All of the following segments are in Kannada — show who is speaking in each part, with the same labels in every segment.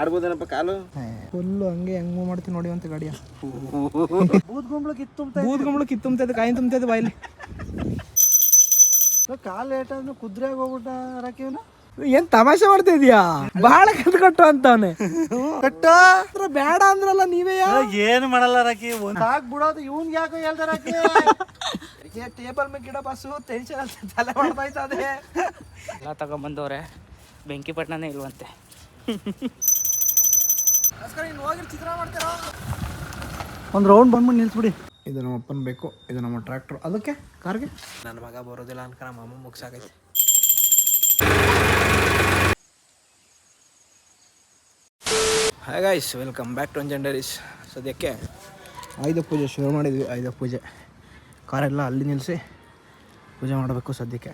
Speaker 1: ಆಡ್ಬೋದೇನಪ್ಪ ಕಾಲು?
Speaker 2: ಫುಲ್ಲು ಹಂಗೆ ಹೆಂಗ್ ಮೂವ್ ಮಾಡ್ತೀನಿ ನೋಡಿ ಅಂತ ಗಾಡಿಯ.
Speaker 3: ಬೂದ್ಗುಂಬ್ಳು ಕಿತ್ತು
Speaker 2: ಬೂದ್ಗುಂಬಳು ಕಿತ್ತುಂಬ್ತೈತೆ ಕಾಯಿ ತುಂಬತೈತೆ ಬಾಯಲ್ಲಿ.
Speaker 3: ಕಾಲು ಏಟಾದ್ರೂ ಕುದ್ರೆಗೆ ಹೋಗ್ಬಿಟ್ಟ ರಾಕಿವನ
Speaker 2: ಏನ್ ತಮಾಷೆ ಮಾಡ್ತಾ ಇದೀಯಾ? ಬಹಳ ಕಟ್ ಕಟ್ಟು ಅಂತಾನೆ
Speaker 3: ಕಟ್ಟು?
Speaker 2: ಬೇಡ ಅಂದ್ರಲ್ಲ ನೀವೇ
Speaker 3: ಏನು ಮಾಡಲ್ಲ ರಾಕಿ? ಒಂದ್ ಸಾಕ್ ಬಿಡೋದು ಇವನ್ ಯಾಕೋ ಹೇಳ್ದ ರಾಕಿ?
Speaker 2: ಟೇಬಲ್ ಮೇಲೆ ಗಿಡ ಬಸ್ಸು ಟೆನ್ಷನ್ ತಲೆ ಮಾಡ್ತಾ ಇದೆ.
Speaker 4: ಎಲ್ಲ ತಗೊಂಬಂದವ್ರೆ ಬೆಂಕಿ ಪಟ್ಟಣನೇ ಇಲ್ವಂತೆ.
Speaker 3: ಒಂದ್ ರೌಂಡ್ ಬಂದ್ಬಿಟ್ಟು ನಿಲ್ಸ್ಬಿಡಿ.
Speaker 2: ಇದು ನಮ್ಮ ಅಪ್ಪನ ಬೇಕು ಇದು ನಮ್ಮ ಟ್ರ್ಯಾಕ್ಟರ್ ಅದಕ್ಕೆ ಕಾರ್ಗೆ? ನನ್ನ ಮಗ ಬರೋದಿಲ್ಲ ಅನ್ಕ ನಮ್ಮ ಅಮ್ಮ ಮುಗ್ಸಾಕೈತಿ. Hi guys welcome back to ಅಂಜಂಡರೀಸ್ ಸದ್ಯಕ್ಕೆ ಆಯುಧ ಪೂಜೆ ಶುರು ಮಾಡಿದ್ವಿ ಆಯುಧ ಪೂಜೆ. ಕಾರೆಲ್ಲ ಅಲ್ಲಿ ನಿಲ್ಲಿಸಿ ಪೂಜೆ ಮಾಡಬೇಕು ಸದ್ಯಕ್ಕೆ.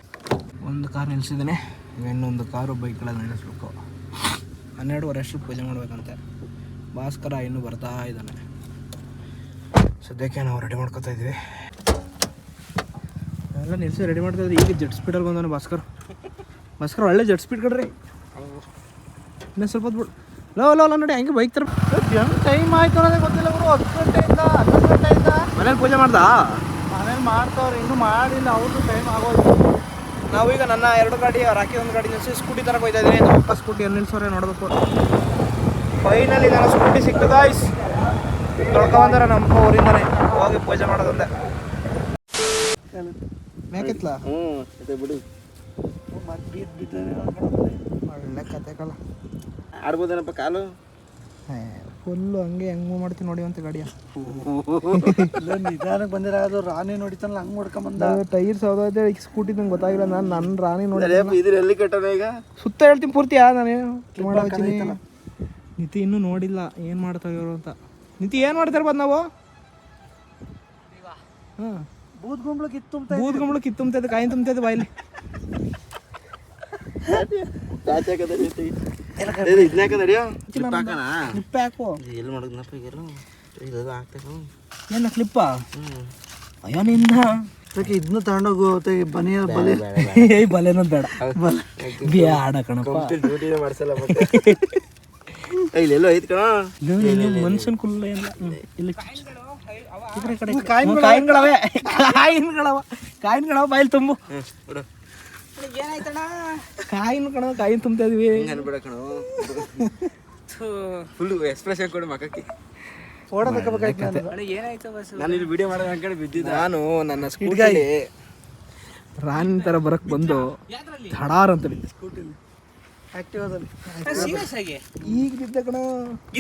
Speaker 2: ಒಂದು ಕಾರ್ ನಿಲ್ಲಿಸಿದ್ದೀನಿ ಇನ್ನೊಂದು ಕಾರು ಬೈಕ್ಗಳಲ್ಲಿ ನಿಲ್ಲಿಸ್ಬೇಕು. ಹನ್ನೆರಡುವರೆ ವರ್ಷ ಪೂಜೆ ಮಾಡಬೇಕಂತೆ. ಭಾಸ್ಕರ ಇನ್ನೂ ಬರ್ತಾ ಇದ್ದಾನೆ. ಸದ್ಯಕ್ಕೆ ನಾವು ರೆಡಿ ಮಾಡ್ಕೊತಾ ಇದ್ವಿ ಎಲ್ಲ ನಿಲ್ಸಿ ರೆಡಿ ಮಾಡ್ತಾ ಇದ್ವಿ ಈಗ ಜೆಟ್ ಸ್ಪೀಡಲ್ಲಿ ಬಂದಾನೆ ಭಾಸ್ಕರ್. ಭಾಸ್ಕರ್ ಒಳ್ಳೆ ಜೆಟ್ ಸ್ಪೀಡ್ ಕಡ್ರಿ ಇನ್ನೂ ಸ್ವಲ್ಪ ಹೊತ್ತು ಬಿಡು. ಲೋ ಲೋ ಲೋ ನೋಡಿ ಹಂಗೆ ಬೈಕ್ ತರ
Speaker 3: ಹೆಂಗೆ ಟೈಮ್ ಆಯ್ತು ಅನ್ನೋದೇ ಗೊತ್ತಿಲ್ಲ ಗುರು. ಹತ್ತು ಗಂಟೆಯಿಂದ ಹನ್ನೊಂದು ಗಂಟೆಯಿಂದ
Speaker 2: ಮನೇಲಿ ಪೂಜೆ ಮಾಡ್ದಾ?
Speaker 3: ಮನೇಲಿ ಮಾಡ್ತಾವ್ರೆ. ಇನ್ನೂ ಮಾಡಿಲ್ಲ. ಅವ್ರದ್ದು ಟೈಮ್ ಆಗೋಯ್ತು.
Speaker 2: ನಾವೀಗ ನನ್ನ ಎರಡು ಗಾಡಿ ರಾಕಿ ಒಂದು ಗಾಡಿ ನಿಲ್ಸಿ ಸ್ಕೂಟಿ ತರಕ್ಕೆ ಹೋಯ್ತಾ ಇದ್ದೀನಿ. ಅಪ್ಪ ಸ್ಕೂಟಿ ಎಲ್ಲಿ ನಿಲ್ಸೋರೆ ನೋಡಬೇಕು. ಫೈನಲಿ ನನ್ನ ಸ್ಕೂಟಿ ಸಿಕ್ತದ ಗಾಯ್ಸ್ ತೊಳ್ಕೊಂಬಂದಾರ ನಮ್ಮ ಊರಿಂದಾನೆ. ಹೋಗಿ ಪೂಜೆ ಮಾಡೋದಂದೆ. ಮೇಕಿತ್ಲ?
Speaker 1: ಹ್ಞೂ ಇದೆ ಬಿಡು.
Speaker 2: ಒಳ್ಳೆ ಕತೆ ಕಲ
Speaker 1: ಆಡ್ಬೋದೇನಪ್ಪ ಕಾಲು?
Speaker 2: ಫುಲ್ಲು ಹಂಗೆ ಹೆಂಗ್ ಮೂವ್ ಮಾಡ್ತೀನಿ ನೋಡಿ ಅಂತ ಗಾಡಿಯ.
Speaker 3: ನಿಧಾನಕ್ಕೆ ಬಂದಿರೋದು ರಾಣಿ ನೋಡಿತಾನಲ್ಲ ಹಂಗ್ ನೋಡ್ಕೊಂಬಂದ
Speaker 2: ಟೈರ್ ಸೌದೈತೆ ಈಗ ಸ್ಕೂಟಿ ನಂಗೆ ಗೊತ್ತಾಗಿಲ್ಲ ನಾನು ನನ್ನ ರಾಣಿ ನೋಡಿ
Speaker 1: ಇದ್ರ ಎಲ್ಲಿ ಕಟ್ಟೋಣ ಈಗ?
Speaker 2: ಸುತ್ತ ಹೇಳ್ತೀನಿ ಪೂರ್ತಿಯಾ ನಾನು ಮಾಡತ್ತೀನಿ ನಿತಿ ಇನ್ನೂ ನೋಡಿಲ್ಲ ಏನು ಮಾಡ್ತಾ ಇವರು ಅಂತ. ನಿತಿ ಏನು ಮಾಡ್ತಾರೆ ಬಂದು ನಾವು? ಹಾಂ.
Speaker 3: ಬೂದ್ಗುಂಬ್ಳು ಕಿತ್ತು
Speaker 2: ಬೂದ್ಗುಂಬಳು ಕಿತ್ತುಂಬ್ತೈತೆ ಕಾಯಿ ತುಂಬ ಬಾಯಲ್ಲಿ.
Speaker 1: ಕ್ಲಿಪ್
Speaker 2: ಹಾಕು.
Speaker 1: ಎಲ್ಲಿ ಮಾಡಿದ್ನಪ್ಪ ಈಗೆಲ್ಲ ಇದು ಹಾಕ್ತೇನು
Speaker 2: ಏನ ಕ್ಲಿಪ್ಪ
Speaker 1: ಹ್ಞೂ
Speaker 2: ಅಯ್ಯೋ ನಿನ್ನ.
Speaker 3: ಅದಕ್ಕೆ ಇದನ್ನ ತಗೊಂಡೋಗು ಬನಿಯ ಬಲೆ
Speaker 2: ಏಯ್ ಬಲೆನ ಬೇಡ. ಬೇಡ ಕಣಪ್ಪ.
Speaker 1: ಮಾಡ್ಸಲ್ಲ ಮತ್ತೆ? ಇಲ್ಲೆಲ್ಲೋ ಐತ್ ಕಣ?
Speaker 2: ಮನುಷ್ಯನ್ ಕುಲ್ಲ ಇಲ್ಲ. ಕಾಯಿನ್ಗಳವೆ? ಕಾಯಿನ್ಗಳವ. ಕಾಯಿನ್ಗಳವ. ಬಾಯಲ್ಲಿ ತುಂಬು. ಕಾಯಿನ್ ಕಣ ಕಾಯಿನ ತುಂಬ್ತಾ ಇದೀವಿ.
Speaker 1: ಅನ್ಬಿಡ ಅನ್ಬೇಡ ಕಣ. ಫುಲ್ ಎಕ್ಸ್ಪ್ರೆಷನ್ ಕೊಡು ಮಕ್ಕಕ್ಕೆ
Speaker 3: ಫೋಟೋ ತಗೋಬೇಕಾಯ್ತು
Speaker 4: ಏನಾಯ್ತು ಬಸ್
Speaker 1: ನಾನು ಇಲ್ಲಿ ವಿಡಿಯೋ ಮಾಡೋದು ಅನ್ಕೊಂಡು ಬಿದ್ದಿದ್ದ.
Speaker 2: ನಾನು ನನ್ನ ಸ್ಕೂಟಲ್ಲಿ ರಾಣಿ ತರ ಬರಕ್ ಬಂದು ಧಡಾರ್ ಅಂತ ಬಿದ್ದೆ.
Speaker 3: ಆಕ್ಟಿವಾದಲ್ಲಿ
Speaker 4: ಸೀರಿಯಸ್ ಆಗಿ?
Speaker 2: ಈಗ ಬಿದ್ದ ಕಣ.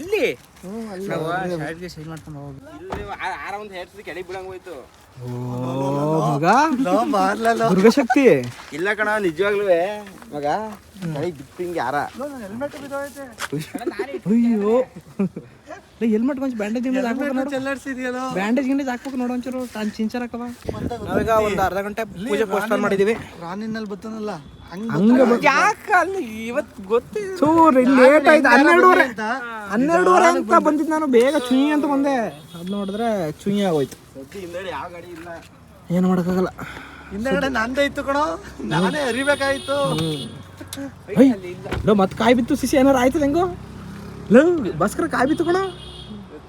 Speaker 4: ಇಲ್ಲಿ?
Speaker 2: ಹ್ಮ್, ಅಲ್ಲಿ.
Speaker 4: ನಾವು ಶಾರ್ಟ್ಗೆ ಸೈಡ್ ಮಾಡ್ಕೊಂಡು ಹೋಗಿ.
Speaker 1: ಇಲ್ಲಿ ಆರ ಒಂದು ಕೆಳಗೆ ಬಿಡಂಗ್ ಹೋಯ್ತು.
Speaker 2: ಓ ಮಗ?
Speaker 3: ಮಾಡ್ಲಲ್ಲ
Speaker 2: ದುರ್ಗಶಕ್ತಿ
Speaker 1: ಇಲ್ಲ ಕಣ ನಿಜವಾಗ್ಲೂ ಮಗ ಕೆಳಗೆ ಬಿತ್ತು ಹಿಂಗೆ ಯಾರ?
Speaker 3: ಹೆಲ್ಮೆಟ್ ಬಿದ್ದೋಯ್ತೆ.
Speaker 2: ಅಯ್ಯೋ. ಹೆಲ್ಮೆಟ್ ಕೊಂಚ ಬ್ಯಾಂಡೇಜ್ ಗಿಂಡೇಜ್ ಹಾಕ್ಬೇಕು ನೋಡು. ಬ್ಯಾಂಡೇಜ್ ಗಿಂಡೇಜ್ ಹಾಕ್ಬೇಕು ನೋಡು ಒಂಚೂರು. ತಾನು ಚಿಂಚರ್ ಹಾಕವ ನಾವೀಗ ಒಂದು ಅರ್ಧ ಗಂಟೆ ಪೂಜೆ ಪೋಸ್ಟ್ಪೋನ್ ಮಾಡಿದೀವಿ.
Speaker 3: ರಾನಿನಲ್ಲಿ ಬತ್ತನಲ್ಲ? ಹಂಗ
Speaker 4: ಯಾಕೆ ಅಲ್ಲಿ ಇವತ್ತು ಗೊತ್ತಿಲ್ಲ.
Speaker 2: ಚೂರ್ ಇಲ್ಲಿ ಲೇಟ್ ಆಯ್ತು. ಹನ್ನೆರಡುವರೆ ಹನ್ನೆರಡುವರೆ ಅಂತ ಬಂದಿದ್ದು ನಾನು. ಬೇಗ ಚುಯಿ ಅಂತ ಬಂದೆ. ಅದು ನೋಡಿದ್ರೆ ಚುಯಿ ಆಗೋಯ್ತು.
Speaker 1: ಏನ್ ಯಾವ ಗಾಡಿ ಇಲ್ಲ
Speaker 2: ಏನು ಮಾಡೋಕ್ಕಾಗಲ್ಲ
Speaker 3: ಹಿಂದೆಗಡೆ ಕಣೋ. ನಾನೇ ಅರಿಬೇಕಾಯ್ತು.
Speaker 2: ಲೋ ಮತ್ತೆ ಕಾಯಿ ಬಿತ್ತು ಸಿಸಿ ಏನಾರ ಆಯ್ತು ಹೆಂಗೋ? ಲೋ ಬಸ್ಕರ ಕಾಯಿ ಬಿತ್ತು ಕಣ.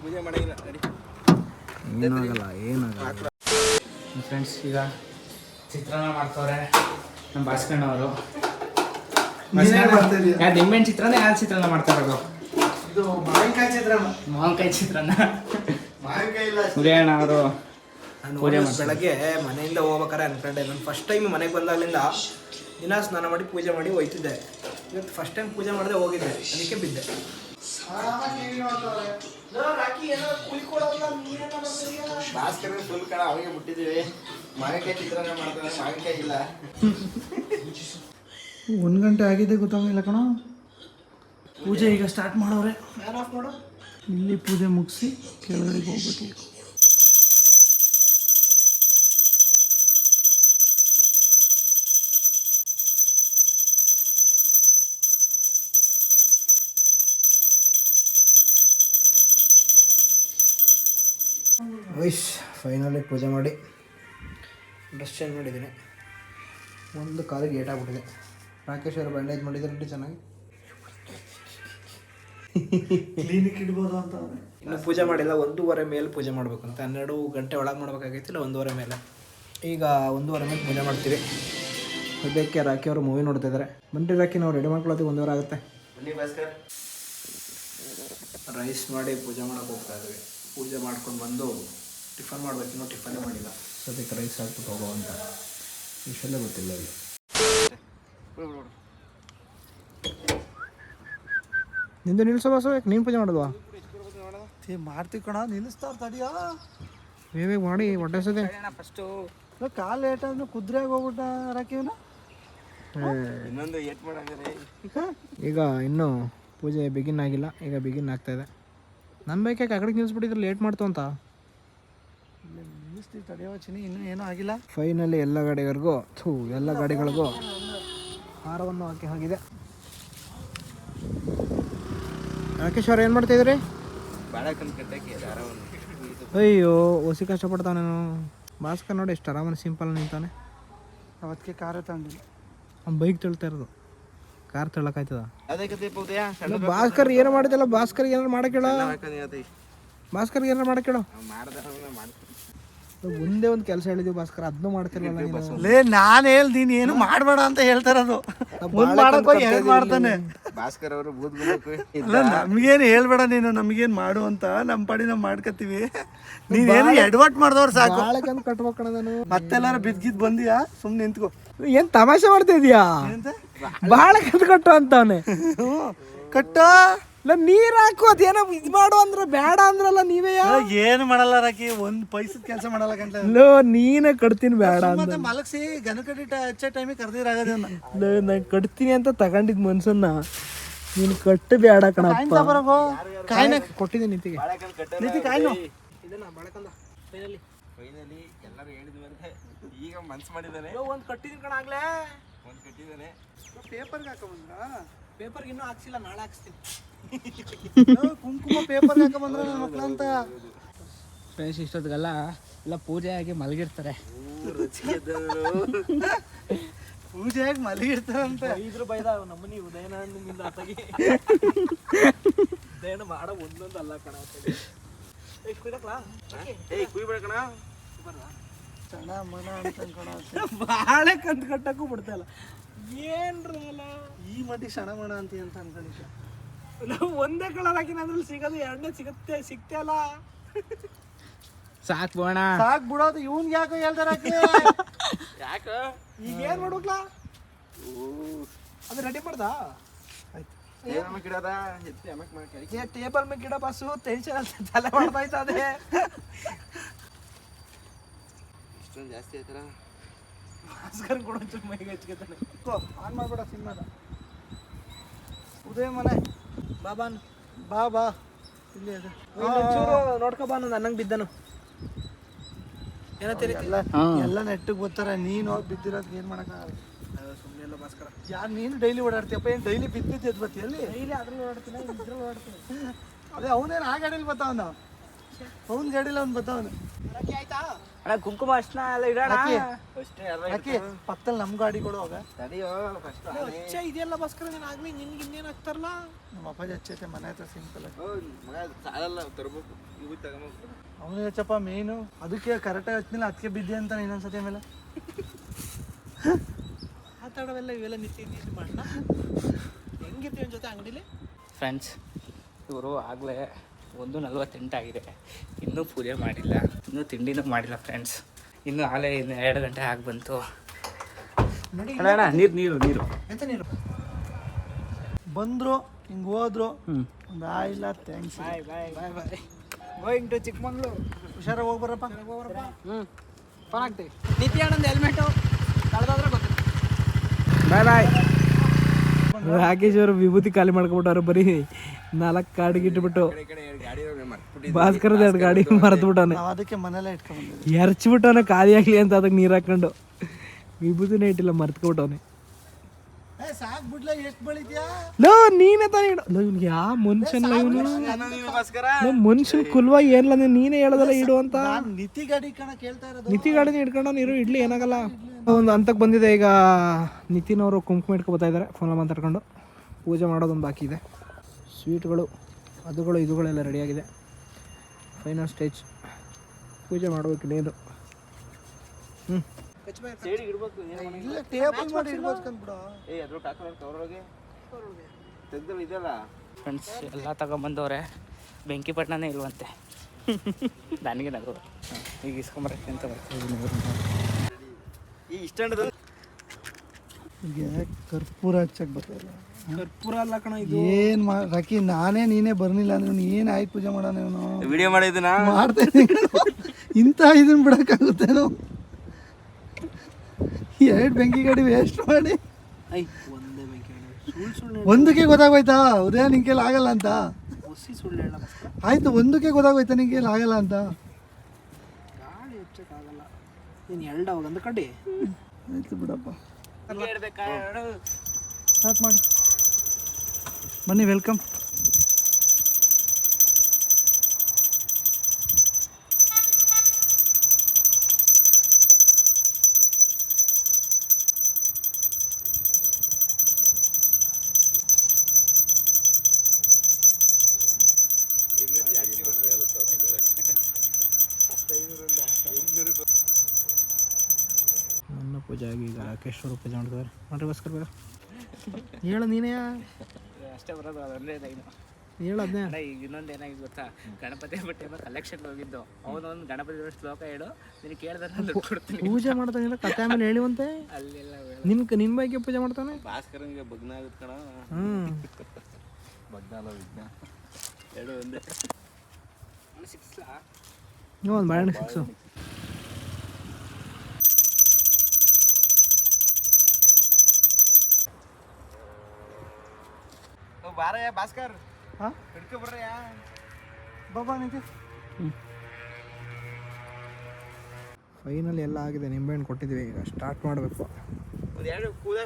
Speaker 1: ಪೂಜೆ ಮಾಡಂಗಿಲ್ಲ ನಡಿ
Speaker 2: ಏನಾಗಲ್ಲ ಏನಾಗಲ್ಲ.
Speaker 4: ಫ್ರೆಂಡ್ಸ್ ಈಗ ಚಿತ್ರಾನ್ನ ಮಾಡ್ತವ್ರೆ. ನಮ್ಮ ಭಾಸ್ಕಣ್ಣ ಅವರು. ಯಾರು ನಿಂಬೆಹಣ್ಣು ಚಿತ್ರಾನ್ನ ಯಾರು ಚಿತ್ರಾನ್ನ ಮಾಡ್ತಾ ಇರೋದು?
Speaker 3: ಇದು ಮಾವಿನಕಾಯಿ ಚಿತ್ರನ.
Speaker 4: ಮಾವಿನಕಾಯಿ ಚಿತ್ರಾನ್ನ
Speaker 3: ಮಾವಿನಕಾಯಿ ಇಲ್ಲ
Speaker 4: ಅವರು
Speaker 2: ಬೆಳಗ್ಗೆ ಮನೆಯಿಂದ ಹೋಗ್ಬೇಕಾರೆ ಅನ್ಕೊಂಡೆ. ನಾನು ಫಸ್ಟ್ ಟೈಮ್ ಮನೆಗೆ ಬಂದಾಗಲಿಂದ ದಿನ ಸ್ನಾನ ಮಾಡಿ ಪೂಜೆ ಮಾಡಿ ಹೋಯ್ತಿದ್ದೆ. ಇವತ್ತು ಫಸ್ಟ್ ಟೈಮ್ ಪೂಜೆ ಮಾಡದೆ ಹೋಗಿದ್ದೆ. ಅದಕ್ಕೆ ಬಿದ್ದೆ.
Speaker 1: ಭಾಸ್ಕರ ಫುಲ್ ಕಣ ಅವಾಗೆ ಬಿಟ್ಟಿದ್ದೀವಿ. ಮಾವಿನಕಾಯಿ ಚಿತ್ರಾನ್ನ ಮಾಡ್ತಾರೆ ಮಾವಿನಕಾಯಿ ಇಲ್ಲ.
Speaker 3: ಒಂದು ಗಂಟೆ ಆಗಿದೆ ಗೊತ್ತಾಗಿಲ್ಲ ಕಣ.
Speaker 2: ಪೂಜೆ ಈಗ ಸ್ಟಾರ್ಟ್ ಮಾಡೋರೆ. ಫ್ಯಾನ್ ಆಫ್ ಮಾಡು.
Speaker 3: ಇಲ್ಲಿ ಪೂಜೆ ಮುಗಿಸಿ ಕೆಳಗಡೆಗೆ ಹೋಗ್ಬೇಕು
Speaker 2: ವೈಸ್ ಫೈನಲಿ ಪೂಜೆ ಮಾಡಿ. ಡ್ರೆಸ್ ಚೇಂಜ್ ಮಾಡಿದ್ದೀನಿ. ಒಂದು ಕಾಲಿಗೆ ಏಟ್ ಆಗ್ಬಿಟ್ಟಿದೆ. ರಾಕೇಶ್ ಅವರು ಬ್ಯಾಂಡೇಜ್ ಮಾಡಿದ್ದಾರೆ ಚೆನ್ನಾಗಿ.
Speaker 3: ಕ್ಲಿನಿಕ್ ಇಡ್ಬೋದು ಅಂತ
Speaker 2: ಇನ್ನು ಪೂಜೆ ಮಾಡಿಲ್ಲ ಒಂದೂವರೆ ಮೇಲೆ ಪೂಜೆ ಮಾಡಬೇಕು ಅಂತ. ಹನ್ನೆರಡು ಗಂಟೆ ಒಳಗೆ ಮಾಡ್ಬೇಕಾಗೈತಿಲ್ಲ ಒಂದೂವರೆ ಮೇಲೆ. ಈಗ ಒಂದೂವರೆ ಮೇಲೆ ಪೂಜೆ ಮಾಡ್ತೀವಿ. ಸದ್ಯಕ್ಕೆ ರಾಕಿ ಅವರು ಮೂವಿ ನೋಡ್ತಾ ಇದ್ದಾರೆ ಬನ್ರಿ ರಾಕಿ ನಾವು ರೆಡಿ ಮಾಡ್ಕೊಳತ್ತೀವಿ ಒಂದೂವರೆ ಆಗುತ್ತೆ.
Speaker 1: ಬನ್ನಿ ಭಾಸ್ಕರ್.
Speaker 2: ರೈಸ್ ಮಾಡಿ ಪೂಜೆ ಮಾಡೋಕೆ ಹೋಗ್ತಾ ಇದ್ವಿ. ಪೂಜೆ ಮಾಡ್ಕೊಂಡು ಬಂದು ಟಿಫನ್ ಮಾಡ್ಬೇಕು ಇನ್ನೂ ಟಿಫನ್ನೇ ಮಾಡಿಲ್ಲ. ಸದ್ಯಕ್ಕೆ ರೈಸ್ ಹಾಕ್ಬಿಟ್ಟು ಹೋಗೋ ಅಂತ. ಇಷ್ಟಲ್ಲೇ ಗೊತ್ತಿಲ್ಲ ಅಲ್ಲಿ. ನಿಂದು ನಿಲ್ಸೋ ಬಾಸು ಯಾಕೆ ನೀನು ಪೂಜೆ ಮಾಡೋದ್ವಾ?
Speaker 3: ಏ ಮಾಡ್ತೀವಿ ಕಣ ನಿಲ್ಲಿಸ್ತಾರ ತಡಿಯೋ
Speaker 2: ನೀವೇ ಮಾಡಿ ಹೊಟ್ಟೆ ಸದೆ
Speaker 4: ಫಸ್ಟು
Speaker 3: ಕಾಲು ಲೇಟ್ ಆದ್ರೆ ಕುದುರೆಗೆ ಹೋಗ್ಬಿಟ್ಟ ರಾಕಿವನ
Speaker 1: ಇನ್ನೊಂದು ಏಟ್
Speaker 2: ಈಗ ಇನ್ನೂ ಪೂಜೆ ಬಿಗಿನ್ ಆಗಿಲ್ಲ ಈಗ ಬಿಗಿನ್ ಆಗ್ತಾ ಇದೆ. ನಮ್ಮ ಬೈಕ್ ಆ ಕಡೆಗೆ ನಿಲ್ಲಿಸ್ಬಿಟ್ಟಿದ್ರೆ ಲೇಟ್ ಮಾಡ್ತು ಅಂತ?
Speaker 3: ತಡಿಯೋ ಚಿನಿ ಇನ್ನೂ ಏನೂ ಆಗಿಲ್ಲ.
Speaker 2: ಫೈನಲಿ ಎಲ್ಲ ಗಾಡಿಗಳಿಗೂ ಥೂ ಎಲ್ಲ ಗಾಡಿಗಳಿಗೂ ಹಾರವನ್ನು ಹಾಕಿ ಹೋಗಿದೆ. ರಾಕೇಶ್ ಅವ್ರು ಏನು ಮಾಡ್ತಿದ್ರಿ ಅಯ್ಯೋ ಹೊಸಿ ಕಷ್ಟಪಡ್ತಾನೇನು. ಭಾಸ್ಕರ್ ನೋಡಿ ಎಷ್ಟು ಆರಾಮನ ಸಿಂಪಲ್ ನಿಂತಾನೆ.
Speaker 3: ಅವತ್ತಿಗೆ ಕಾರ ತಗೊಂಡಿಲ್ಲ
Speaker 2: ಅವ್ನು ಬೈಕ್ ತಳ್ತಾ ಇರೋದು. ಕಾರ್ ತಳ್ಳಕಾಯ್ತದ ಭಾಸ್ಕರ್ ಏನು ಮಾಡಿದಲ್ಲ ಭಾಸ್ಕರ್ ಏನಾರು
Speaker 1: ಹೇಳ್ತಿ
Speaker 2: ಭಾಸ್ಕರ್ ಏನಾರು ಮಾಡಕ್ಕೇಳ
Speaker 1: ಮಾಡ್ದ ಮಾಡ್ತೀನಿ
Speaker 2: ಒಂದೇ ಒಂದು ಕೆಲಸ ಹೇಳಿದ್ವಿ ಭಾಸ್ಕರ್ ಅದನ್ನು ಮಾಡ್ತಿರಲ್ಲ ನೀನು.
Speaker 3: ಲೇ ನಾನು ಹೇಳ್ದೀನಿ ಏನು ಮಾಡಬೇಡ ಅಂತ ಹೇಳ್ತಾರದು ಮುಂದ್ ಮಾಡಕ್ ಹೋಗಿ ಹೇಳ್ ಮಾಡ್ತಾನೆ?
Speaker 1: ಭಾಸ್ಕರ್ ಅವರು
Speaker 3: ಅಲ್ಲ ನಮ್ಗೇನು ಹೇಳ್ಬೇಡ ನೀನು ನಮ್ಗೇನು ಮಾಡು ಅಂತ ನಮ್ಮ ಪಾಡಿ ನಾವು ಮಾಡ್ಕತ್ತೀವಿ. ನೀನೇನು ಎಡ್ವರ್ಟ್ ಮಾಡಿದವ್ರು ಸಾಕು.
Speaker 2: ಬಾಳಕಂದ್ ಕಟ್ಬೇಕು ಕಣ ನಾನು.
Speaker 3: ಮತ್ತೆಲ್ಲಾರು ಬಿದ್ಗಿದ್ ಬಂದಿಯಾ? ಸುಮ್ಮನೆ ನಿಂತ್ಕೋ.
Speaker 2: ಏನ್ ತಮಾಷೆ ಮಾಡ್ತಾ ಇದೀಯಾ ಬಾಳ ಕತ್ ಕಟ್ಟು ಅಂತಾನೆ.
Speaker 3: ಹ್ಞೂ ಕಟ್ಟ
Speaker 2: ನೀರ್ ಹಾಕು ಅದೇನೋ ಇದು ಮಾಡು ಅಂದ್ರೆ ಬೇಡ ಅಂದ್ರಲ್ಲ ನೀವೇ?
Speaker 3: ಏನು ಮಾಡಲ್ಲ ರಾಕಿ ಒಂದ್ ಪೈಸದ ಕೆಲಸ ಮಾಡಲ್ಲ ಗಂಟೆ
Speaker 2: ಲೋ ನೀನೇ ಕಟ್ತೀನಿ ಬೇಡ ಅಂತ
Speaker 3: ಮತ್ತೆ ಮಲಗಿಸಿ ಗನಕಡಿ ಹಚ್ಚೋ ಟೈಮಿಗೆ ಕರ್ದಿರಾಗದೇನ
Speaker 2: ಲೋ, ನಾನು ಕಟ್ತೀನಿ ಅಂತ ತಗೊಂಡಿದ್ ಮನ್ಸನ್ನ. ನೀನು ಕಟ್ಟು ಬೇಡ ಕಣಪ್ಪ.
Speaker 3: ಬರಗೋ ಕಾಯ್ನ
Speaker 2: ಕೊಟ್ಟಿದ್ದೀನಿ ನಿಂತಿಗೆ.
Speaker 1: ಕಟ್ಟ
Speaker 3: ನಿಂತಿ ಕಾಯ್ನು.
Speaker 1: ಫೈನಲಿ. ಎಲ್ಲರೂ ಹೇಳಿದ್ಮೇಲೆ ಈಗ ಮನ್ಸು ಮಾಡಿದ್ದಾನೆ.
Speaker 2: ಒಂದ್ ಕಟ್ಟಿದೀನಿ ಕಣ ಆಗ್ಲೇ.
Speaker 1: ಒಂದ್ ಕಟ್ಟಿದ್ದಾನೆ.
Speaker 3: ಪೇಪರ್ಗೆ ಹಾಕೊಂಡ್ರ
Speaker 2: ಪೇಪರ್ ಇನ್ನೂ ಹಾಕ್ಸಿಲ್ಲ ನಾಳೆ ಹಾಕ್ಸ್ತೀನಿ.
Speaker 3: ಕುಂಕುಮ ಪೇಪರ್ ಹಾಕ ನನ್ನ ಮಕ್ಳು ಅಂತ.
Speaker 4: ಫ್ರೆಂಡ್ಸ್ ಇಷ್ಟೊತ್ತಿಗೆಲ್ಲ ಎಲ್ಲ ಪೂಜೆ ಆಗಿ ಮಲಗಿರ್ತಾರೆ.
Speaker 3: ಪೂಜೆಯಾಗಿ ಮಲಗಿರ್ತಾರಂತ.
Speaker 2: ಇದ್ರ ಬೈದ ನಮ್ಮನಿ ಉದಯನ ನಿಮ್ಮಿಂದ ಆತಗಿ. ಉದಯನ ಮಾಡ ಒಂದೊಂದು ಅಲ್ಲ ಕಣ
Speaker 1: ಏಯ್ ಕುಯ್ ಬೇಡ
Speaker 3: ಚಣ ಮನ ಅಂತ
Speaker 2: ಬಾಳೆ ಕಂತ ಕಟ್ಟಕ್ಕೂ ಬಿಡ್ತಾ ಇಲ್ಲ. ಏನ್ರಲ್ಲ?
Speaker 3: ಈ ಮಟ್ಟಿ ಶಣ ಮಣ ಅಂತ ಅಂತ ಅನ್ಕೊಂಡಿದ್ದೆ.
Speaker 2: ನಾವು ಒಂದೇ ಕಲರ್ ಹಾಕಿನ ಅದ್ರಲ್ಲಿ ಸಿಗೋದು ಎರಡನೇ ಸಿಗುತ್ತೆ ಸಿಗ್ತೇ ಅಲ್ಲ.
Speaker 4: ಸಾಕ್ ಬೋಣ.
Speaker 3: ಸಾಕ್ ಬಿಡೋದು ಇವನ್ ಯಾಕೋ ಹೇಳ್ತಾರ
Speaker 1: ಯಾಕ?
Speaker 2: ಈಗ ಏನ್ ಮಾಡ್ಬೇಕಲ್ಲ ಅದು ರೆಡಿ ಮಾಡ್ದಾ? ಟೇಬಲ್ ಮೇಲೆ ಗಿಡ ಬಸ್ಸು ಟೆನ್ಷನ್ ಅಂತ ತಲೆ ಮಾಡ್ತಾ ಅದೇ.
Speaker 1: ಇಷ್ಟೊಂದು ಜಾಸ್ತಿ ಆಯ್ತರ
Speaker 2: ಭಾಸ್ಕರ್ ಕೂಡ ಮೈಗೆ ಹಚ್ಕೊತಾನೆ
Speaker 3: ಆನ್ ಮಾಡ್ಬೇಡ ಸಿನಿಮಾದ. ಉದಯ ಮನೆ.
Speaker 2: ಬಾಬಾನ್
Speaker 3: ಬಾ ಬಾ ಇಲ್ಲಿ ಅದು.
Speaker 2: ನೋಡ್ಕೊ ಬಾ ನಾನು ಅನ್ನಂಗೆ ಬಿದ್ದನು. ಏನಂತೀರಿ
Speaker 3: ಎಲ್ಲ ಎಲ್ಲ ನೆಟ್ಟಿಗೆ ಬರ್ತಾರೆ ನೀನು ಹೋಗಿ ಬಿದ್ದಿರೋದು ಏನು ಮಾಡೋಕ್ಕಾಗಲ್ಲ.
Speaker 2: ಸುಮ್ಮನೆ ಎಲ್ಲ ಭಾಸ್ಕರ.
Speaker 3: ಯಾರು ನೀನು ಡೈಲಿ ಓಡಾಡ್ತೀಯಪ್ಪ ಏನು ಡೈಲಿ ಬಿದ್ದು ಬಿದ್ದು ಎದ್ದು ಬರ್ತೀಯ ಅಲ್ಲಿ
Speaker 2: ಡೈಲಿ ಅದ್ರಲ್ಲಿ ಓಡಾಡ್ತೀನಿ ಇದ್ರಲ್ಲಿ ಓಡಾಡ್ತೀನಿ.
Speaker 3: ಅದೇ ಅವನೇನು ಆ ಗಾಡೀಲಿ ಬರ್ತಾವನ ಅವ್ನ ಗಾಡೀಲಿ ಅವ್ನು ಬರ್ತಾವನು
Speaker 4: ಅಣ್ಣ ಕುಂಕುಮ ಅರ್ಶನ ಎಲ್ಲ ಇಡೋಣ.
Speaker 3: ಯಾಕೆ ಪಕ್ಕದಲ್ಲಿ ನಮ್ಮ ಗಾಡಿ ಕೊಡುವಾಗ
Speaker 1: ತಡಿಯೋ ಫಸ್ಟ್
Speaker 2: ಅಚ್ಚ ಇದೆಯಲ್ಲ ಭಾಸ್ಕರ ನೀನು ಆಗ್ಲಿ ನಿನ್ಗೆ ಇನ್ನೇನು ಆಗ್ತಾರಲ್ಲ?
Speaker 3: ನಮ್ಮ ಅಪ್ಪಾಜಿ ಹಚ್ಚೈತೆ ಮನೆ ಹತ್ರ ಸಿಂಪಲ್
Speaker 1: ಮಗ ಸಾಲಲ್ಲ ತರ್ಬೇಕು. ಇವು ತಗೊಂಬೇಕು
Speaker 3: ಅವನು ಹಚ್ಚಪ್ಪ ಮೇನು. ಅದಕ್ಕೆ ಕರೆಕ್ಟಾಗಿ ಹಚ್ಚಿಲ್ಲ ಅದಕ್ಕೆ ಬಿದ್ದೆ ಅಂತ ಇನ್ನೊಂದ್ಸತಿ ಮೇಲೆ
Speaker 2: ಮಾತಾಡೋವೆಲ್ಲ ಇವೆಲ್ಲ ನಿತ್ಯ ನಿತ್ಯ ಮಾಡೋಣ ಹೆಂಗಿರ್ತೀವಿ ಜೊತೆ ಅಂಗಡಿಲಿ?
Speaker 4: ಫ್ರೆಂಡ್ಸ್ ಇವರು ಆಗಲೇ ಒಂದು ನಲ್ವತ್ತೆಂಟಾಗಿದೆ ಇನ್ನೂ ಪೂಜೆ ಮಾಡಿಲ್ಲ. ಇನ್ನೂ ತಿಂಡಿನೂ ಮಾಡಿಲ್ಲ ಫ್ರೆಂಡ್ಸ್ ಇನ್ನೂ ಆಲೇ ಇನ್ನು ಎರಡು ಗಂಟೆ ಆಗಿ ಬಂತು.
Speaker 2: ನೋಡಿ
Speaker 4: ಅಣ್ಣ ಅಣ್ಣ ನೀರು ನೀರು ನೀರು.
Speaker 2: ಎಂತ ನೀರು?
Speaker 3: ಬಂದರು ಹಿಂಗೆ ಹೋದ್ರು. ಆ ಇಲ್ಲ thanks
Speaker 2: bye bye bye bye going to Chikmagalur
Speaker 3: ಹುಷಾರಾಗಿ ಹೋಗ್ಬರಪ್ಪ.
Speaker 2: ಹ್ಞೂ ಫೋನ್ ಆಗ್ತೀವಿ ನಿತ್ಯ ಅಣ್ಣಂದು ಹೆಲ್ಮೆಟು ಕಳೆದಾದ್ರೆ ಗೊತ್ತಿಲ್ಲ. ಬಾಯ್ ಬಾಯ್ ರಾಕೇಶ್ ಅವರು ವಿಭೂತಿ ಖಾಲಿ ಮಾಡ್ಕೊಬಿಟ್ಟವ್ರು ಬರೀ ನಾಲ್ಕು ಗಾಡಿಗೆ ಇಟ್ಬಿಟ್ಟು ಭಾಸ್ಕರದ ಎರಡು ಗಾಡಿ ಮರೆತ್ಬಿಟ್ಟವನೆ
Speaker 3: ಅದಕ್ಕೆ ಮನೇಲೇ ಇಟ್ಕೊಂಡ್ಬಂದಿದ್ವಿ
Speaker 2: ಎರ್ಚ್ಬಿಟ್ಟವನೆ ಖಾಲಿ ಆಗ್ಲಿ ಅಂತ ಅದಕ್ಕೆ ನೀರು ಹಾಕೊಂಡು. ವಿಭೂತಿನೇ ಇಟ್ಟಿಲ್ಲ ಮರ್ತ್ಕೊಬಿಟ್ಟವನೆ
Speaker 3: ಏ ಸಾಕು ಬಿಡ್ಲ ಎಷ್ಟು ಬಳಿದ್ಯಾ
Speaker 2: ಲೋ ನೀನೇ ತಾನೇ ಇಡು ಲೋ ಇವ್ನಿಗೆ ಯಾವ ಮನುಷ್ಯನ ಇವನು? ಮನುಷ್ಯನ ಕುಲ್ವ ಏನಿಲ್ಲ ನೀನು ನೀನೇ ಹೇಳೋದಲ್ಲ ಇಡು ಅಂತ.
Speaker 3: ನಿತಿ ಗಾಡಿ
Speaker 2: ನಿತಿ ಗಾಡಿನ ಇಟ್ಕೊಂಡು ನೀರು ಇಡ್ಲಿ ಏನಾಗಲ್ಲ. ಒಂದು ಹಂತಕ್ಕೆ ಬಂದಿದೆ ಈಗ ನಿತಿನ್ ಅವರು ಕುಂಕುಮ ಇಟ್ಕೊ ಬರ್ತಾ ಇದ್ದಾರೆ ಫೋನಲ್ಲಿ ಮಾತಾಡ್ಕೊಂಡು. ಪೂಜೆ ಮಾಡೋದೊಂದು ಬಾಕಿ ಇದೆ. ಸ್ವೀಟ್ಗಳು ಅದುಗಳು ಇದುಗಳೆಲ್ಲ ರೆಡಿಯಾಗಿದೆ ಫೈನಲ್ ಸ್ಟೇಜ್ ಪೂಜೆ ಮಾಡಬೇಕು ನೀರು ಹ್ಞೂ
Speaker 4: ಸೈಡಿಗೆ ಇಡ್ಬೇಕು
Speaker 3: ಇಲ್ಲ ಟೇಬಲ್ ಮಾಡಿ ಇಡ್ಬೋದು ಕಂದ್ಬಿಡ
Speaker 1: ಏ ಅದ್ರ ಹಾಕೋಣ ಕವರೊಳಗೆ ತೆಗ್ದಲ್ಲಿ ಇದೆಯಲ್ಲ?
Speaker 4: ಫ್ರೆಂಡ್ಸ್ ಎಲ್ಲ ತಗೊಂಬಂದವ್ರೆ. ಬೆಂಕಿ ಪಟ್ಟಣನೇ ಇಲ್ವಂತೆ. ನನಗೆ ನಗು. ಈಗ ಇಸ್ಕೊಂಬರಕ್ಕೆ ಅಂತ ಬರ್ತೀನಿ
Speaker 1: ಈ ಇಷ್ಟಂಡದ
Speaker 3: ಈಗ ಕರ್ಪೂರ ಹಚ್ಚಕ್ಕೆ ಬರ್ತಾಯಿಲ್ಲ
Speaker 2: ಕರ್ಪೂರ ಅಲ್ಲ ಕಣ ಇದು.
Speaker 3: ಏನ್ ಮಾ ರಾಕಿ ನಾನೇ ನೀನೇ ಬರ್ನಿಲ್ಲ ಅಂದ್ರೆ ನೀನ್ ಏನ್ ಆಯ್ತು ಪೂಜೆ ಮಾಡೋಣ ಇವನು?
Speaker 1: ವಿಡಿಯೋ ಮಾಡಿದ್ದೀನಾ
Speaker 3: ಮಾಡ್ತೇನೆ ಇಂಥ ಇದನ್ನ ಬಿಡಕ್ಕಾಗುತ್ತೇನೋ? ಎರಡು ಬೆಂಕಿ ಗಾಡಿ ವೇಸ್ಟ್ ಮಾಡಿ?
Speaker 2: ಐ ಒಂದೇ ಬೆಂಕಿ ಸುಳ್ಳು ಸುಳ್ಳು
Speaker 3: ಒಂದಕ್ಕೆ ಗೊತ್ತಾಗೋಯ್ತಾ? ಉದಯ ನಿಂಗೆ ಆಗಲ್ಲ ಅಂತ?
Speaker 2: ಹೊಸಿ ಸುಳ್ಳು ಹೇಳ
Speaker 3: ಆಯ್ತು ಒಂದಕ್ಕೆ ಗೊತ್ತಾಗೋಯ್ತಾ ನಿಂಗೆ ಆಗಲ್ಲ ಅಂತ?
Speaker 2: ಗಾಳಿ ಹಚ್ಚಕ್ಕಾಗಲ್ಲ ನೀನು ಎರಡು ಅವಾಗ ಅಂದ ಕಡ್ಡಿ
Speaker 3: ಆಯ್ತು ಬಿಡಪ್ಪ. ಸ್ಟಾರ್ಟ್ ಮಾಡಿ. ಬನ್ನಿ ವೆಲ್ಕಮ್
Speaker 2: ನನ್ನ ಪೂಜೆ ಆಗಿ ಎಷ್ಟು ರೂಪಾಯಿ ಪೂಜೆ ಮಾಡ್ತಾರೆ ಮಾಡ್ರಿ ಬಸ್ಕರ್ ಬೇಗ. ಹೇಳು ನೀನೇ?
Speaker 4: ಅಷ್ಟೇ ಬರೋದು ಅದೊಂದೇ ಇನ್ನು.
Speaker 2: ಹೇಳು ಅದನ್ನೇ
Speaker 4: ಈಗ ಇನ್ನೊಂದು ಏನಾಗಿದೆ ಗೊತ್ತಾ? ಗಣಪತಿ ಹಬ್ಬ ಟೈಮ ಕಲೆಕ್ಷನ್ ಹೋಗಿದ್ದು. ಅವನೊಂದು ಗಣಪತಿ ಶ್ಲೋಕ ಹೇಳು ನಿನಗೆ ದುಡ್ಡು ಕೊಡ್ತೀನಿ.
Speaker 2: ಪೂಜೆ ಮಾಡ್ತಾನೆ ಕತೆ ಆಮೇಲೆ ಹೇಳಿವಂತೆ?
Speaker 4: ಅಲ್ಲೆಲ್ಲ
Speaker 2: ನಿನ್ ನಿನ್ ಬಗ್ಗೆ ಪೂಜೆ ಮಾಡ್ತಾನೆ?
Speaker 1: ಭಾಸ್ಕರಂಗೆ ಬಗ್ನ ಆಗುತ್ತೆ ಕಣ.
Speaker 2: ಹ್ಮ್.
Speaker 1: ಹೇಳು ವಿಘ್ನ. ಎರಡು ಒಂದೇ.
Speaker 4: ಸಿಕ್ಸ್ಲಾ?
Speaker 2: ಒಂದು ಬಾಳೆಹಣ್ಣು ಸಿಕ್ಸು.
Speaker 1: ಬಾರಯ್ಯ ಭಾಸ್ಕರ್.
Speaker 3: ಹಾ?
Speaker 1: ಹಿಡ್ಕೊ ಬರ್ರಯ್ಯ
Speaker 3: ಬಾಬಾ ನಿಂತಿ
Speaker 2: ಫೈನಲ್ ಎಲ್ಲ ಆಗಿದೆ ನಿಂಬೆಹಣ್ಣು ಕೊಟ್ಟಿದ್ವಿ ಈಗ ಸ್ಟಾರ್ಟ್ ಮಾಡಬೇಕು.
Speaker 1: ಒಂದು ಎರಡು ಕೂದಾ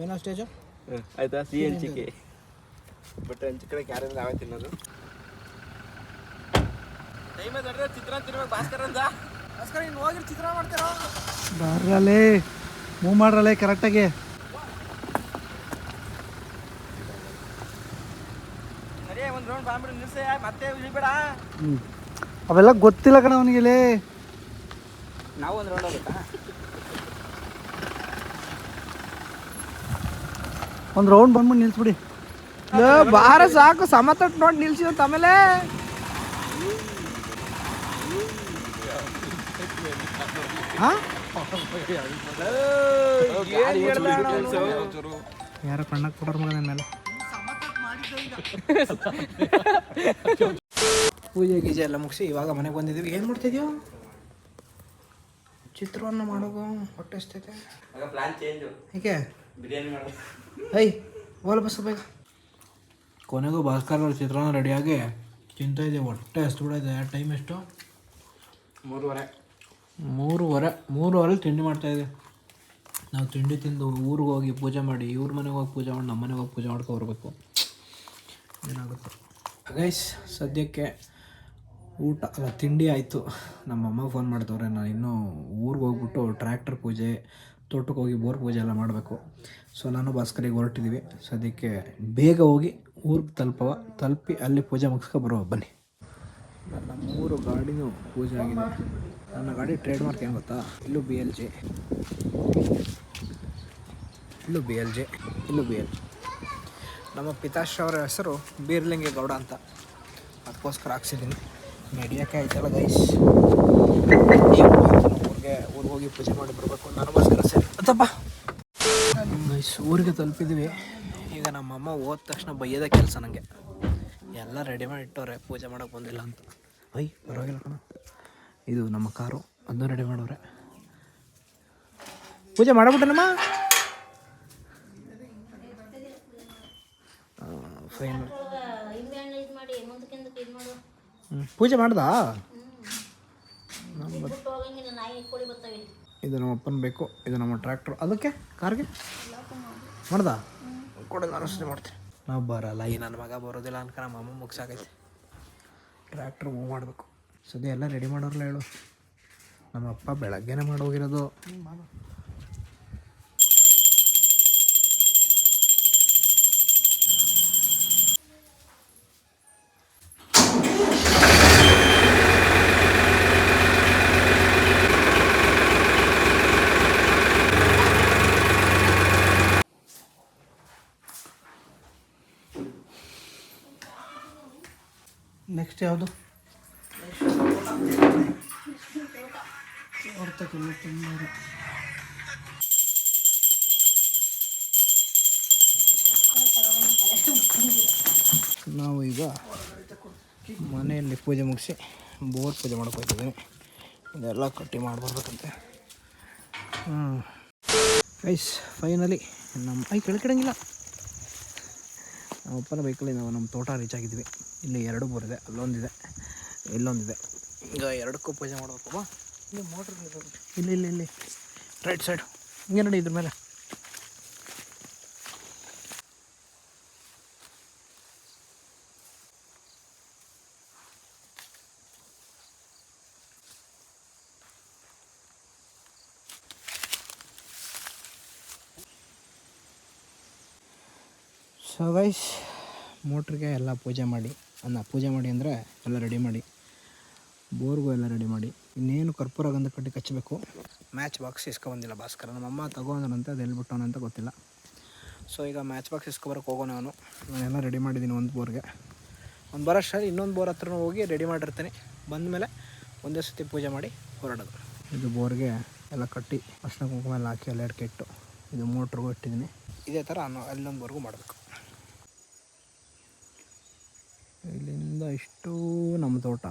Speaker 2: ಫೈನಲ್ ಸ್ಟೇಜು
Speaker 1: ಆಯ್ತಾ? ಸಿಹಿ ಹಂಚಿಕೆ ಬಟ್ ಹಂಚಿಕಡೆ ಯಾರಿಂದ ನಾವೇ ತಿನ್ನೋದು ಟೈಮ್ ಅದ. ಚಿತ್ರಾನ್ನ ತಿನ್ಬೇಕು ಭಾಸ್ಕರ್ ಅಂತ
Speaker 2: ಭಾಸ್ಕರ್ ಇನ್ನು ಹೋಗಿ ಚಿತ್ರ ಮಾಡ್ತೀರಾ?
Speaker 3: ಬರ್ರಲೇ. ಮೂವ್ ಮಾಡ್ರಲೇ ಕರೆಕ್ಟಾಗಿ ಅವೆಲ್ಲ ಗೊತ್ತಿಲ್ಲ ಕಣ ಅವನಿಗೆ
Speaker 4: ನಾವು ಒಂದು ರೌಂಡ್ ಹೋಗುತ್ತಾ?
Speaker 3: ಒಂದು ರೌಂಡ್ ಬಂದ್ಬಿಟ್ಟು ನಿಲ್ಸ್ಬಿಡಿ.
Speaker 2: ಬಾರ ಸಾಕು ಸಮತಟ್ಟು ನೋಡಿ ನಿಲ್ಸಿದಂತ ಆಮೇಲೆ ಹಾ? ಯಾರೋ ಕಣ್ಣಕ್ಕೆ ಕೊಡೋರ್ ಮಗನ ಮೇಲೆ. ಪೂಜೆ ಗೀಜೆ ಎಲ್ಲ ಮುಗಿಸಿ ಇವಾಗ ಮನೆಗೆ ಬಂದಿದ್ದೀವಿ. ಏನು ಮಾಡ್ತಿದ್ಯೋ? ಚಿತ್ರವನ್ನು ಮಾಡೋದು ಹೊಟ್ಟೆ ಎಷ್ಟೈತೆ
Speaker 1: ಬಿರಿಯಾನಿ ಮಾಡೋದು.
Speaker 2: ಐ ಓಲ ಬಸ್ ಬೇಗ ಕೊನೆಗೂ ಭಾಸ್ಕರ್ ಅವ್ರ ಚಿತ್ರಾನ್ನ ರೆಡಿಯಾಗಿ ಚಿಂತ ಇದೆ ಹೊಟ್ಟೆ ಎಷ್ಟು ಬಿಡೈತೆ ಟೈಮ್ ಎಷ್ಟು?
Speaker 1: ಮೂರುವರೆ.
Speaker 2: ಮೂರುವರೆ ಮೂರುವರೆ ತಿಂಡಿ ಮಾಡ್ತಾ ಇದೆ ನಾವು ತಿಂಡಿ ತಿಂದು ಊರಿಗೆ ಹೋಗಿ ಪೂಜೆ ಮಾಡಿ ಇವ್ರ ಮನೆಗೆ ಹೋಗಿ ಪೂಜೆ ಮಾಡಿ ನಮ್ಮ ಮನೆಗೆ ಹೋಗಿ ಪೂಜೆ ಮಾಡ್ಕೊ ಬರಬೇಕು. ಏನಾಗುತ್ತೆ? ಗೈಸ್ ಸದ್ಯಕ್ಕೆ ಊಟ ಅಲ್ಲ ತಿಂಡಿ ಆಯಿತು. ನಮ್ಮ ಅಮ್ಮ ಫೋನ್ ಮಾಡ್ತವ್ರೆ ನಾನು ಇನ್ನೂ ಊರಿಗೆ ಹೋಗ್ಬಿಟ್ಟು ಟ್ರ್ಯಾಕ್ಟರ್ ಪೂಜೆ ತೋಟಕ್ಕೆ ಹೋಗಿ ಬೋರ್ ಪೂಜೆ ಎಲ್ಲ ಮಾಡಬೇಕು. ಸೊ ನಾನು ಭಾಸ್ಕರಿಗೆ ಹೊರಟಿದ್ದೀವಿ ಸೊ ಅದಕ್ಕೆ ಬೇಗ ಹೋಗಿ ಊರಿಗೆ ತಲುಪವ, ತಲುಪಿ ಅಲ್ಲಿ ಪೂಜೆ ಮುಗಿಸ್ಕೊ ಬರುವ, ಬನ್ನಿ. ನನ್ನ ಮೂರು ಗಾಡಿನೂ ಪೂಜೆ ಆಗಿದೆ. ನನ್ನ ಗಾಡಿ ಟ್ರೇಡ್ ಮಾರ್ಕ್ ಏನು ಗೊತ್ತಾ? ಇಲ್ಲೂ ಬಿ ಎಲ್ ಜೆ ಇಲ್ಲೂ ಬಿ ಎಲ್ ಜೆ ಇಲ್ಲೂ ಬಿ ಎಲ್ ನಮ್ಮ ಪಿತಾಶ್ರವರ ಹೆಸರು ಬೀರ್ಲಿಂಗೆ ಗೌಡ ಅಂತ. ಅದಕ್ಕೋಸ್ಕರ ಹಾಕ್ಸಿದ್ದೀನಿ. ನಡಿಯೋಕೆ ಆಯ್ತಲ್ಲ ಗೈಸ್ ಊರಿಗೆ ಊರಿಗೆ ಹೋಗಿ ಪೂಜೆ ಮಾಡಿ ಬರಬೇಕು ನನಗೋಸ್ಕರ ಸರಿ. ಅತ್ತಪ್ಪ. ಮೈಸೂರಿಗೆ ಊರಿಗೆ ತಲುಪಿದ್ವಿ. ಈಗ ನಮ್ಮಮ್ಮ ಹೋದ ತಕ್ಷಣ ಬೈಯೋದ ಕೆಲಸ ನನಗೆ ಎಲ್ಲ ರೆಡಿ ಮಾಡಿ ಇಟ್ಟವ್ರೆ ಪೂಜೆ ಮಾಡೋಕೆ ಬಂದಿಲ್ಲ ಅಂತ. ಐ ಪರವಾಗಿಲ್ಲ ಕಣ. ಇದು ನಮ್ಮ ಕಾರು ಅದನ್ನು ರೆಡಿ ಮಾಡೋರೆ. ಪೂಜೆ ಮಾಡಬಿಟ್ಟನಮ್ಮ. ಫೈನ್ ಪೂಜೆ ಮಾಡ್ದಾ?
Speaker 5: ನಮ್ಮ
Speaker 2: ಇದು ನಮ್ಮ ಅಪ್ಪನ ಬೇಕು, ಇದು ನಮ್ಮ ಟ್ರ್ಯಾಕ್ಟರ್. ಅದಕ್ಕೆ ಕಾರ್ಗೆ? ಮಾಡ್ದ? ಕೊಡಲ್ಲ ನಾನು ಮಾಡ್ತೀನಿ. ನಾವು ಬರಲ್ಲ, ಈ ನನ್ನ ಮಗ ಬರೋದಿಲ್ಲ ಅನ್ಕ ನಮ್ಮ ಅಮ್ಮ ಮುಗ್ಸಾಕೈತಿ ಟ್ರ್ಯಾಕ್ಟ್ರ್ ಮೂವ್ ಮಾಡಬೇಕು. ಸದ್ಯ ಎಲ್ಲ ರೆಡಿ ಮಾಡೋರ್ಲ ಹೇಳು. ನಮ್ಮ ಅಪ್ಪ ಬೆಳಗ್ಗೆನೇ ಮಾಡೋಗಿರೋದು. ನೆಕ್ಸ್ಟ್ ಯಾವುದು ನಾವು ಈಗ ಮನೆಯಲ್ಲಿ ಪೂಜೆ ಮುಗಿಸಿ ಬೋರ್ ಪೂಜೆ ಮಾಡ್ಕೊತಿದ್ದೀವಿ ಇದೆಲ್ಲ ಕಟ್ಟಿ ಮಾಡ್ಬಾರ್ಬೇಕಂತೆ. ಹ್ಞೂ ಐಸ್ ಫೈನಲಿ ನಮ್ಮ ಐ ಕೆಳಕಿಡಂಗಿಲ್ಲ ನಮ್ಮ ಅಪ್ಪನ ಬೈಕಲ್ಲಿ ನಾವು ನಮ್ಮ ತೋಟ ರೀಚ್ ಆಗಿದ್ವಿ. ಇಲ್ಲಿ ಎರಡು ಬೋರ್ ಇದೆ ಅಲ್ಲೊಂದಿದೆ ಇಲ್ಲೊಂದಿದೆ. ಈಗ ಎರಡಕ್ಕೂ ಪೂಜೆ ಮಾಡಬೇಕು ಬಾ ಇಲ್ಲಿ ಮೋಟ್ರ್ ಇಲ್ಲಿ ಇಲ್ಲಿ ಇಲ್ಲಿ. ರೈಟ್ ಸೈಡ್ ಹಿಂಗೆ ನೋಡಿ ಇದ್ರ ಮೇಲೆ. ಸೊ ಗೈಸ್ ಮೋಟ್ರಿಗೆ ಎಲ್ಲ ಪೂಜೆ ಮಾಡಿ. ಅನ್ನ ಪೂಜೆ ಮಾಡಿ ಅಂದರೆ ಎಲ್ಲ ರೆಡಿ ಮಾಡಿ. ಬೋರ್ಗೂ ಎಲ್ಲ ರೆಡಿ ಮಾಡಿ. ಇನ್ನೇನು ಕರ್ಪೂರ ಗಂಧ ಕಟ್ಟಿ ಕಚ್ಚಬೇಕು. ಮ್ಯಾಚ್ ಬಾಕ್ಸ್ ಇಸ್ಕೊಬಂದಿಲ್ಲ ಭಾಸ್ಕರ. ನಮ್ಮಮ್ಮ ತಗೊಂಡ್ರಂತೆ ಅದು ಅಂತ ಗೊತ್ತಿಲ್ಲ. ಸೊ ಈಗ ಮ್ಯಾಚ್ ಬಾಕ್ಸ್ ಇಸ್ಕೊಬರಕ್ಕೆ ಹೋಗೋಣ ನಾನು ನಾನೆಲ್ಲ ರೆಡಿ ಮಾಡಿದ್ದೀನಿ ಒಂದು ಬೋರ್ಗೆ. ಒಂದು ಬರೋಷ್ಟರಲ್ಲಿ ಇನ್ನೊಂದು ಬೋರ್ ಹತ್ರ ಹೋಗಿ ರೆಡಿ ಮಾಡಿರ್ತೀನಿ. ಬಂದಮೇಲೆ ಒಂದೇ ಸತಿ ಪೂಜೆ ಮಾಡಿ ಹೊರಡೋದು. ಇದು ಬೋರ್ಗೆ ಎಲ್ಲ ಕಟ್ಟಿ ಅರ್ಶಿನ ಕುಂಕುಮ ಎಲ್ಲ ಹಾಕಿ ಎಲ್ಲ ಇಟ್ಟು ಇದು ಮೋಟ್ರಿಗೂ ಇಟ್ಟಿದ್ದೀನಿ. ಇದೇ ಥರ ನಾನು ಅಲ್ಲೊಂದು ಬೋರ್ಗೂ ಮಾಡಬೇಕು ಇಲ್ಲಿಂದ ಇಷ್ಟು ನಮ್ಮ ತೋಟ.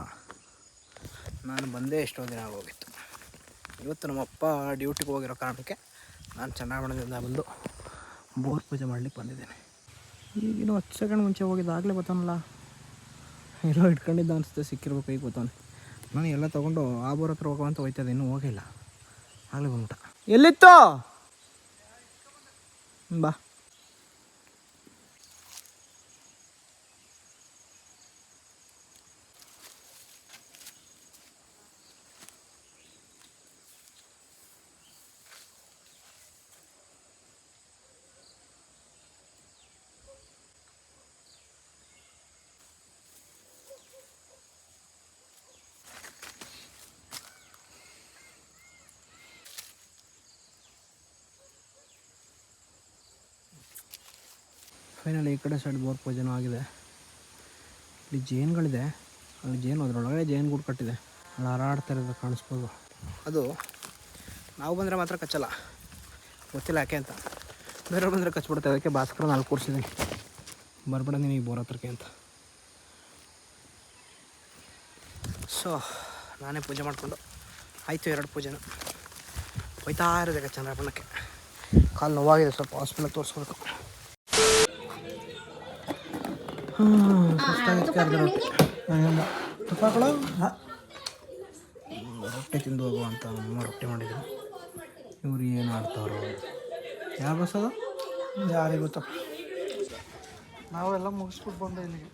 Speaker 2: ನಾನು ಬಂದೇ ಎಷ್ಟೋ ದಿನ ಆಗೋಗಿತ್ತು. ಇವತ್ತು ನಮ್ಮಪ್ಪ ಡ್ಯೂಟಿಗೆ ಹೋಗಿರೋ ಕಾರಣಕ್ಕೆ ನಾನು ಚನ್ನಬಣ್ಣದಿಂದ ಬಂದು ಬೋರ್ ಪೂಜೆ ಮಾಡಲಿಕ್ಕೆ ಬಂದಿದ್ದೇನೆ. ಈಗಿನ ಹತ್ತು ಸೆಕೆಂಡ್ ಮುಂಚೆ ಹೋಗಿದ್ದಾಗಲೇ ಗೊತ್ತಾನಲ್ಲ? ಎಲ್ಲೋ ಇಟ್ಕೊಂಡಿದ್ದ ಅನಿಸುತ್ತೆ, ಸಿಕ್ಕಿರ್ಬೇಕು ಈಗ ಗೊತ್ತಾನೆ. ನಾನು ಎಲ್ಲ ತೊಗೊಂಡು ಆ ಬೋರ್ ಹತ್ರ ಹೋಗುವಂತ ಹೋಯ್ತದೆ ಇನ್ನೂ ಹೋಗಿಲ್ಲ ಆಗಲೇ ಬಂದ್ಬಿಟ್ಟ. ಎಲ್ಲಿತ್ತು? ಬಾ. ಫೈನಲಿ ಈ ಕಡೆ ಸೈಡ್ ಬೋರ್ ಪೂಜೆನೂ ಆಗಿದೆ. ಇಲ್ಲಿ ಜೇನುಗಳಿದೆ. ಅಲ್ಲಿ ಜೇನು, ಅದರೊಳಗಡೆ ಜೇನು ಗೂಡು ಕಟ್ಟಿದೆ. ಅಲ್ಲಿ ಹಾರಾಡ್ತಾ ಇರೋದು ಕಾಣಿಸ್ಬೋದು. ಅದು ನಾವು ಬಂದರೆ ಮಾತ್ರ ಕಚ್ಚಲ್ಲ. ಗೊತ್ತಿಲ್ಲ ಯಾಕೆ ಅಂತ. ಬೇರೆ ಬಂದರೆ ಕಚ್ಬಿಡುತ್ತೆ. ಅದಕ್ಕೆ ಭಾಸ್ಕರ ನಾಲ್ಕು ಕೂರಿಸಿದ್ದೀನಿ. ಬರ್ಬೇಡ ನೀನು ಈ ಬೋರ್ ಹತ್ರಕ್ಕೆ ಅಂತ. ಸೊ ನಾನೇ ಪೂಜೆ ಮಾಡಿಕೊಂಡು ಆಯಿತು ಎರಡು ಪೂಜೆನೂ. ಹೋಯ್ತಾ ಇರೋದಕ್ಕೆ ಚಂದ್ರಪ್ಪಣಕ್ಕೆ ಕಾಲು ನೋವಾಗಿದೆ. ಸ್ವಲ್ಪ ಹಾಸ್ಪಿಟಲ್ ತೋರಿಸ್ಬೇಕು ಸುಸ್ತಾಗಿತ್ತು ರೊಟ್ಟಿ. ಹಂಗಲ್ಲ. ತುಪ್ಪ ಹಾಕೊಳ್ಳೋ? ಹಾ. ರೊಟ್ಟಿ ತಿಂದು ಹೋಗುವ ಅಂತ ನಮ್ಮ ರೊಟ್ಟಿ ಮಾಡಿದ್ರು. ಇವ್ರು ಏನು ಆಡ್ತಾವ್ರು ಯಾವ ಬಸ್ ಅದು? ಯಾರಿಗೆ ಗೊತ್ತ
Speaker 3: ನಾವೆಲ್ಲ ಮುಗಿಸ್ಬಿಟ್ಟು ಬಂದೆ ಇಲ್ಲಿಗೆ.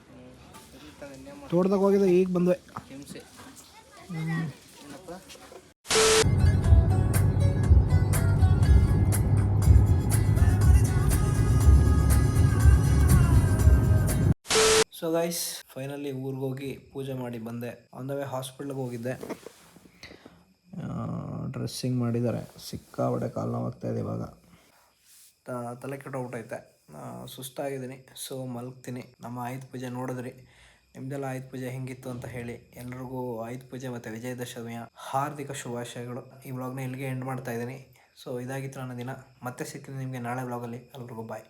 Speaker 2: ತೋಟದಾಗ ಹೋಗಿದ್ದೆ ಈಗ ಬಂದ್ವೆ.
Speaker 4: ಹಿಂಸೆ
Speaker 2: ಸೊ ಗೈಸ್ ಫೈನಲಿ ಊರಿಗೆ ಹೋಗಿ ಪೂಜೆ ಮಾಡಿ ಬಂದೆ. ಆನ್ ದ ವೇ ಹಾಸ್ಪಿಟ್ಲಿಗೆ ಹೋಗಿದ್ದೆ. ಡ್ರೆಸ್ಸಿಂಗ್ ಮಾಡಿದ್ದಾರೆ. ಸಿಕ್ಕಾಬಟ್ಟೆ ಕಾಲು ನೋವಾಗ್ತಾ ಇದೆ ಇವಾಗ. ತಲೆ ಕೆಟ್ಟೋಗ್ಬಿಟ್ಟೈತೆ ಸುಸ್ತಾಗಿದ್ದೀನಿ. ಸೊ ಮಲಗ್ತೀನಿ. ನಮ್ಮ ಆಯುಧ ಪೂಜೆ ನೋಡಿದ್ರಿ. ನಿಮ್ದೆಲ್ಲ ಆಯುಧ ಪೂಜೆ ಹೆಂಗಿತ್ತು ಅಂತ ಹೇಳಿ ಎಲ್ರಿಗೂ ಆಯುಧ ಪೂಜೆ ಮತ್ತು ವಿಜಯದಶಮಿಯ ಹಾರ್ದಿಕ ಶುಭಾಶಯಗಳು. ಈ ವ್ಲಾಗ್ನ ಇಲ್ಲಿಗೆ ಎಂಡ್ ಮಾಡ್ತಾ ಇದ್ದೀನಿ. ಸೊ ಇದಾಗಿತ್ತು ನನ್ನ ದಿನ. ಮತ್ತೆ ಸಿಗ್ತೀನಿ ನಿಮಗೆ ನಾಳೆ ವ್ಲಾಗಲ್ಲಿ ಎಲ್ರಿಗೂ ಬಾಯ್